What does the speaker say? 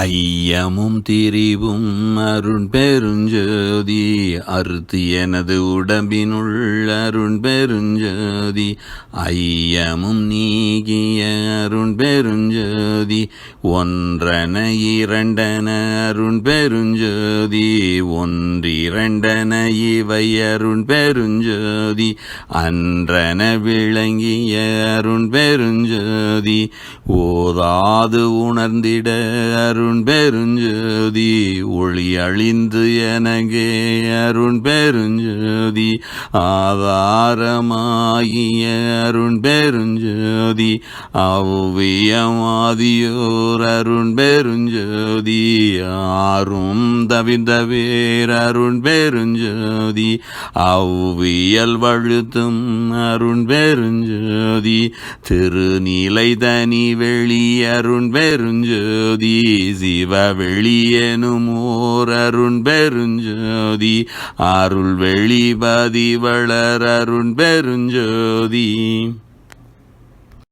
ஐயமும் திரிவும் அருண் பெருஞ்சோதி அறுத்து எனது உடம்பினுள் அருண் பெருஞ்சோதி. ஐயமும் நீகிய அருண் பெருஞ்சோதி ஒன்றன இரண்டன அருண் பெருஞ்சோதி ஒன்றிரண்டன இவை அருண் பெருஞ்சோதி. அன்றன விளங்கிய அருண் பெருஞ்சோதி ஓதாது உணர்ந்திட அருண் அருண் பெருஞ்சோதி ஒளி அழிந்து எனகே அருண் பெருஞ்சோதி ஆதாரமாகிய அருண் பெருஞ்சோதி அவ்வியமாதியோர் அருண் பெருஞ்சோதி ஆறும் தவிந்த வேர் அருண் பெருஞ்சோதி அவ்வியல் வழுத்தும் அருண் பெருஞ்சோதி திருநிலை தனி வெளி அருண் பெருஞ்சோதி சிவ வெளியெனும் ஓர் அருண் பெருஞ்சோதி. அருள் வெளிபதி வளர் அருண் பெருஞ்சோதி.